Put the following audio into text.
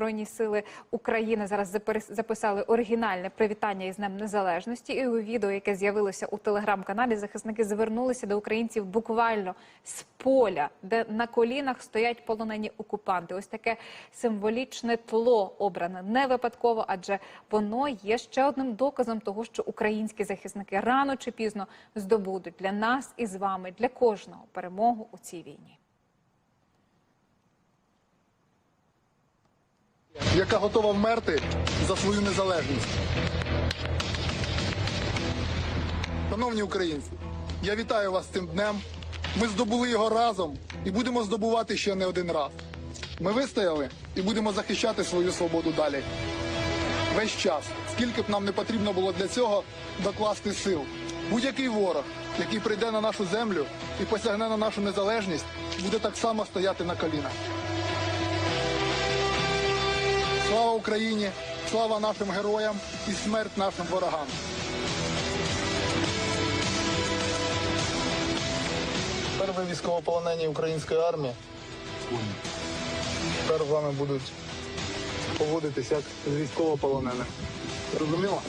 збройні сили України зараз записали оригінальне привітання із Днем Незалежності. І у відео, яке з'явилося у телеграм-каналі, захисники звернулися до українців буквально з поля, де на колінах стоять полонені окупанти. Ось таке символічне тло обране не випадково, адже воно є ще одним доказом того, що українські захисники рано чи пізно здобудуть для нас і з вами, для кожного перемогу у цій війні. Яка готова вмерти за свою незалежність. Шановні українці, я вітаю вас цим днем. Ми здобули його разом і будемо здобувати ще не один раз. Ми вистояли і будемо захищати свою свободу далі. Весь час, скільки б нам не потрібно було для цього докласти сил. Будь-який ворог, який прийде на нашу землю і посягне на нашу незалежність, буде так само стояти на колінах. Слава Україні! Слава нашим героям і смерть нашим ворогам! Перше військовополонені української армії. Тепер з вами будуть поводитися як з військовополоненими. Зрозуміло?